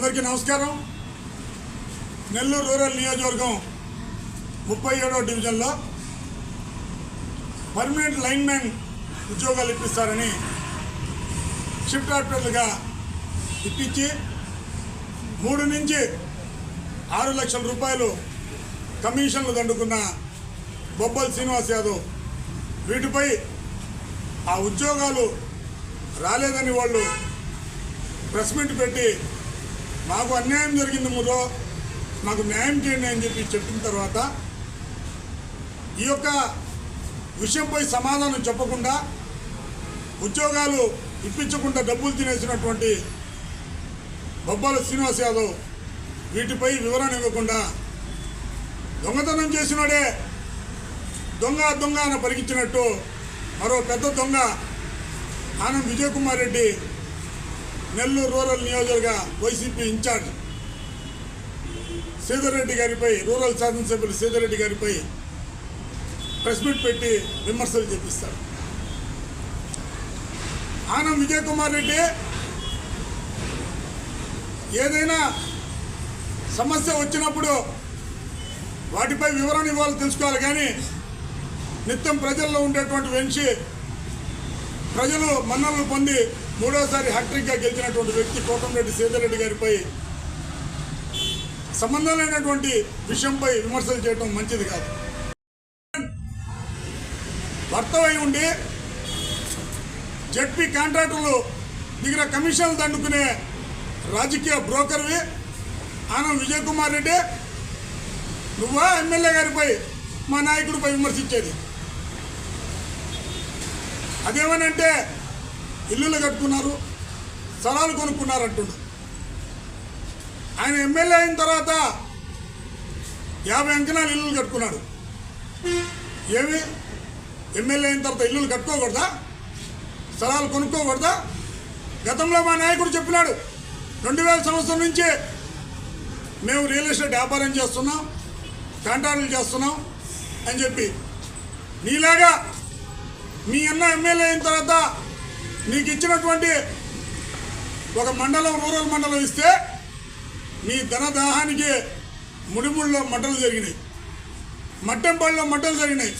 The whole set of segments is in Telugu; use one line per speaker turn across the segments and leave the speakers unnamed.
అందరికీ నమస్కారం. నెల్లూరు రూరల్ నియోజకవర్గం ముప్పై ఏడో డివిజన్లో పర్మనెంట్ లైన్మెన్ ఉద్యోగాలు ఇప్పిస్తారని షిఫ్ట్ ఆర్డర్లుగా ఇప్పించి మూడు నుంచి ఆరు లక్షల రూపాయలు కమిషన్లు దండుకున్న బొబ్బల్ శ్రీనివాస్ యాదవ్. వీటిపై ఆ ఉద్యోగాలు రాలేదని వాళ్ళు ప్రెస్ మీట్ పెట్టి మాకు అన్యాయం జరిగింది మురో మాకు న్యాయం చేయండి అని చెప్పి చెప్పిన తర్వాత ఈ యొక్క విషయంపై సమాధానం చెప్పకుండా ఉద్యోగాలు ఇప్పించకుండా డబ్బులు తినేసినటువంటి బొబ్బాల శ్రీనివాస్ యాదవ్ వీటిపై వివరణ ఇవ్వకుండా దొంగతనం చేసినాడే దొంగ దొంగ అని పరిగించినట్టు మరో పెద్ద దొంగ ఆనంద్ విజయకుమార్ రెడ్డి నెల్లూరు రూరల్ నియోజకవర్గ YCP in charge Sridhar Reddy గారిపై రూరల్ శాసనసభ్యులు శ్రీధర్ రెడ్డి గారిపై ప్రెస్ మీట్ పెట్టి విమర్శలు చేపిస్తారు. ఆనం విజయ్ కుమార్ రెడ్డి ఏదైనా సమస్య వచ్చినప్పుడు వాటిపై వివరణ ఇవ్వాలి తెలుసుకోవాలి. కానీ నిత్యం ప్రజల్లో ఉండేటువంటి వెంచి ప్రజలు మన్నలు పొంది మూడోసారి హ్యాట్రిక్గా గెలిచినటువంటి వ్యక్తి కోటంరెడ్డి సీతారెడ్డి గారిపై సంబంధం లేనటువంటి విషయంపై విమర్శలు చేయడం మంచిది కాదు. భర్తవై ఉండి జడ్పీ కాంట్రాక్టర్లు దగ్గర కమిషన్లు దండుకునే రాజకీయ బ్రోకర్వి ఆనంద్ విజయ్ కుమార్ రెడ్డి నువ్వా ఎమ్మెల్యే గారిపై మా నాయకుడిపై విమర్శించేది? అదేమనంటే ఇల్లులు కట్టుకున్నారు స్థలాలు కొనుక్కున్నారు అంటుండు. ఆయన ఎమ్మెల్యే అయిన తర్వాత యాభై అంకణాలు ఇల్లులు కట్టుకున్నాడు. ఏమి? ఎమ్మెల్యే అయిన తర్వాత ఇల్లులు కట్టుకోకూడదా? స్థలాలు కొనుక్కోకూడదా? గతంలో మా నాయకుడు చెప్పినాడు రెండు వేల సంవత్సరం నుంచి మేము రియల్ ఎస్టేట్ వ్యాపారం చేస్తున్నాం కాంట్రాక్టులు చేస్తున్నాం అని చెప్పి. నీలాగా మీ అన్న ఎమ్మెల్యే అయిన తర్వాత నీకు ఇచ్చినటువంటి ఒక మండలం రూరల్ మండలం ఇస్తే నీ ధనదాహానికి ముడిముళ్ళలో మంటలు జరిగినాయి. మట్టెంపల్లిలో మంటలు జరిగినాయి.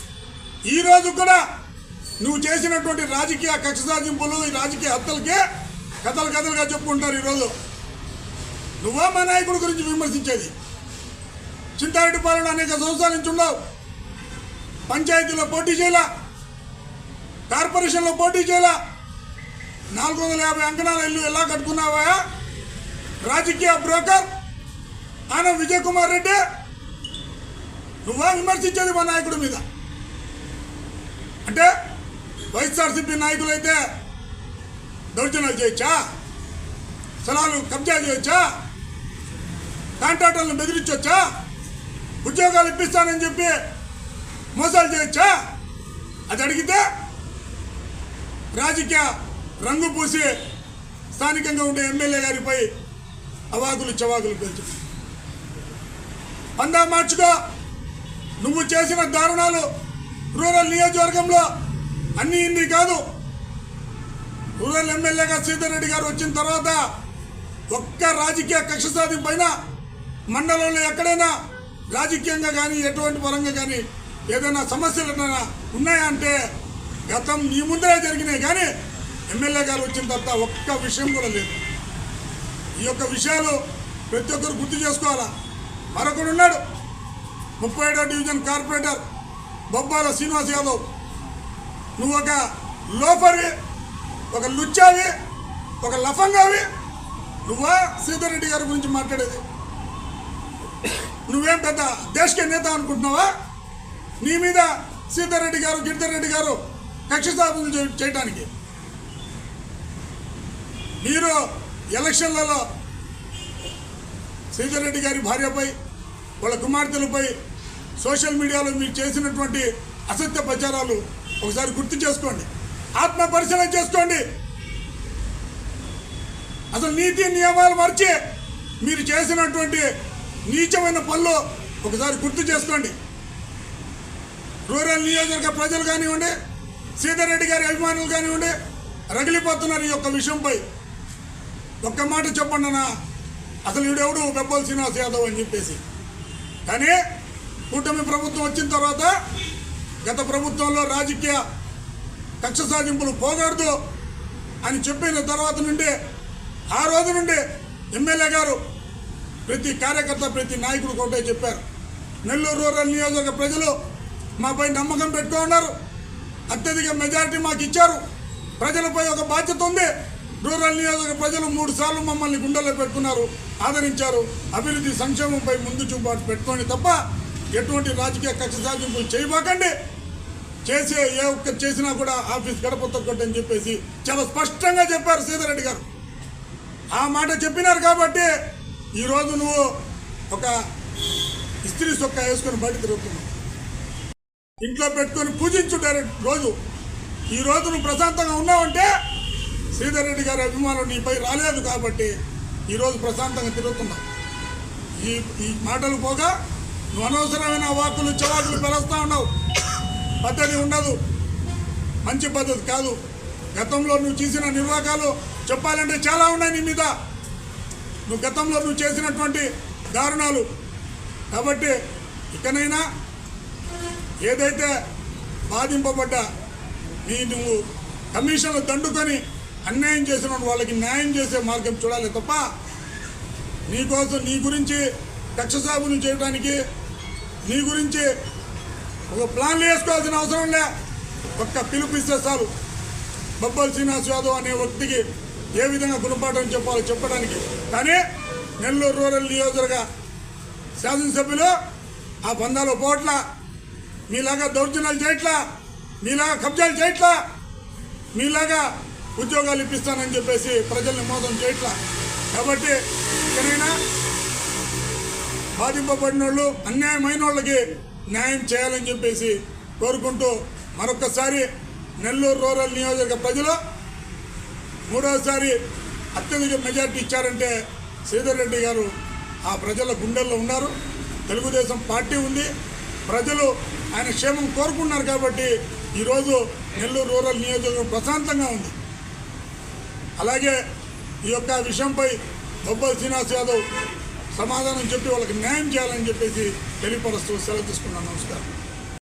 ఈరోజు కూడా నువ్వు చేసినటువంటి రాజకీయ కక్ష సాధింపులు ఈ రాజకీయ హత్యలకే కథలు కథలుగా చెప్పుకుంటారు ఈరోజు నువ్వా మా నాయకుడి గురించి విమర్శించేది? చింతారెడ్డిపాలెం అనేక సంవత్సరాల నుంచి ఉన్నావు. పంచాయతీలో పోటీ చేయాల? కార్పొరేషన్లో పోటీ చేయలా? నాలుగు వందల యాభై అంకణాల ఇల్లు ఎలా కట్టుకున్నావా? రాజకీయ బ్రోకర్ ఆయన విజయ్ కుమార్ రెడ్డి నువ్వా విమర్శించేది మా నాయకుడి మీద? అంటే వైఎస్ఆర్సీపీ నాయకులైతే దౌర్జన్యాలు చేయొచ్చా? స్థలాలు కబ్జా చేయొచ్చా? కాంట్రాక్టర్లను బెదిరించవచ్చా ఉద్యోగాలు ఇప్పిస్తానని చెప్పి మోసాలు చేయొచ్చా? అది అడిగితే రాజకీయ రంగు పూసి స్థానికంగా ఉండే ఎమ్మెల్యే గారిపై అవాకులు చవాకులు పెంచు అందా మార్చుకో నువ్వు చేసిన దారుణాలు రూరల్ నియోజకవర్గంలో అన్ని ఇన్ని కాదు. రూరల్ ఎమ్మెల్యేగా సీతారెడ్డి గారు వచ్చిన తర్వాత ఒక్క రాజకీయ కక్ష సాధింపైన పైన మండలంలో ఎక్కడైనా రాజకీయంగా కానీ ఎటువంటి పరంగా కానీ ఏదైనా సమస్యలు ఏమైనా ఉన్నాయా అంటే గతం నీ ముందరే జరిగినాయి కానీ ఎమ్మెల్యే గారు వచ్చిన తర్వాత ఒక్క విషయం కూడా లేదు. ఈ యొక్క విషయాలు ప్రతి ఒక్కరు గుర్తు చేసుకోవాలా? మరొకడు ఉన్నాడు. ముప్పై ఏడో డివిజన్ కార్పొరేటర్ బొబ్బాల శ్రీనివాస్ యాదవ్. నువ్వు ఒక లోఫర్వి ఒక లుచ్చావి ఒక లఫంగావి. నువ్వా సీతారెడ్డి గారి గురించి మాట్లాడేది? నువ్వేం పెద్ద దేశకే నేత అనుకుంటున్నావా? నీ మీద సీతారెడ్డి గారు గిరిధర్ రెడ్డి గారు కక్ష స్థాపన చేయడానికి మీరు ఎలక్షన్లలో సీతారెడ్డి గారి భార్యపై వాళ్ళ కుమార్తెలపై సోషల్ మీడియాలో మీరు చేసినటువంటి అసత్య ప్రచారాలు ఒకసారి గుర్తు చేసుకోండి. ఆత్మ పరిశీలన చేసుకోండి. అసలు నీతి నియమాలు మర్చి మీరు చేసినటువంటి నీచమైన పనులు ఒకసారి గుర్తు చేసుకోండి. రూరల్ నియోజకవర్గ ప్రజలు కానివ్వండి సీతారెడ్డి గారి అభిమానులు కానివ్వండి రగిలిపోతున్నారు ఈ యొక్క విషయంపై. ఒక్క మాట చెప్పండి అన్న. అసలు ఈడెవడు బెబ్బల్ శ్రీనివాస్ యాదవ్ అని చెప్పేసి. కానీ కూటమి ప్రభుత్వం వచ్చిన తర్వాత గత ప్రభుత్వంలో రాజకీయ కక్ష సాధింపులు పోగొడదు అని చెప్పిన తర్వాత నుండి ఆ రోజు నుండి ఎమ్మెల్యే గారు ప్రతి కార్యకర్త ప్రతి నాయకుడు ఒకటే చెప్పారు. నెల్లూరు రూరల్ నియోజకవర్గ ప్రజలు మాపై నమ్మకం పెట్టుకున్నారు. అత్యధిక మెజారిటీ మాకు ఇచ్చారు ప్రజలపై ఒక బాధ్యత ఉంది. రూరల్ నియోజక ప్రజలు మూడు సార్లు మమ్మల్ని గుండెల్లో పెట్టుకున్నారు ఆదరించారు. అభివృద్ధి సంక్షేమంపై ముందు చూపాటు పెట్టుకోండి తప్ప ఎటువంటి రాజకీయ కక్ష సాధింపులు చేయబాకండి. చేసే ఏ ఒక్క చేసినా కూడా ఆఫీస్ గడప అని చెప్పేసి చాలా స్పష్టంగా చెప్పారు సీతారెడ్డి గారు. ఆ మాట చెప్పినారు కాబట్టి ఈరోజు నువ్వు ఒక ఇస్త్రీ సొక్క వేసుకొని బయట తిరుగుతున్నావు. ఇంట్లో పెట్టుకొని పూజించు డైరెక్ట్ రోజు. ఈ రోజు నువ్వు ప్రశాంతంగా ఉన్నావంటే శ్రీధర్ గారి అభిమానం నీపై రాలేదు కాబట్టి ఈరోజు ప్రశాంతంగా తిరుగుతున్నావు ఈ ఈ మాటలు పోగా నువ్వు అనవసరమైన వాకులు చవాకులు పెరస్తా ఉన్నావు. పద్ధతి ఉండదు. మంచి పద్ధతి కాదు. గతంలో నువ్వు చేసిన నిర్వాకాలు చెప్పాలంటే చాలా ఉన్నాయి నీ మీద. నువ్వు గతంలో నువ్వు చేసినటువంటి దారుణాలు. కాబట్టి ఇకనైనా ఏదైతే బాధింపబడ్డ నీ నువ్వు కమిషన్లు దండుకొని అన్యాయం చేసిన వాళ్ళకి న్యాయం చేసే మార్గం చూడాలి తప్ప నీకోసం నీ గురించి కక్ష సాగుని చేయడానికి నీ గురించి ఒక ప్లాన్లు వేసుకోవాల్సిన అవసరం లే. ఒక్క పిలుపిస్తే చాలు. బొబ్బల్ శ్రీనివాస్ యాదవ్ అనే వ్యక్తికి ఏ విధంగా గుణపాఠం చెప్పాలో చెప్పడానికి. కానీ నెల్లూరు రూరల్ నియోజకవర్గ శాసనసభ్యులు ఆ బంధాలు పోట్ల మీలాగా దౌర్జన్యాలు చేయట్లా మీలాగా కబ్జాలు చేయట్లా మీలాగా ఉద్యోగాలు ఇప్పిస్తానని చెప్పేసి ప్రజల్ని మోసం చేయట్లా. కాబట్టి ఇకనైనా బాధింపబడిన వాళ్ళు అన్యాయమైన వాళ్ళకి న్యాయం చేయాలని చెప్పేసి కోరుకుంటూ మరొకసారి నెల్లూరు రూరల్ నియోజకవర్గ ప్రజలు మూడోసారి అత్యధిక మెజార్టీ ఇచ్చారంటే శ్రీధర్ రెడ్డి గారు ఆ ప్రజల గుండెల్లో ఉన్నారు. తెలుగుదేశం పార్టీ ఉంది. ప్రజలు ఆయన క్షేమం కోరుకున్నారు కాబట్టి ఈరోజు నెల్లూరు రూరల్ నియోజకవర్గం ప్రశాంతంగా ఉంది. అలాగే ఈ యొక్క విషయంపై బొబ్బల్ శ్రీనివాస్ యాదవ్ సమాధానం చెప్పి వాళ్ళకి న్యాయం చేయాలని చెప్పేసి తెలియపరుస్తూ సెలవు తీసుకున్నాను. నమస్కారం.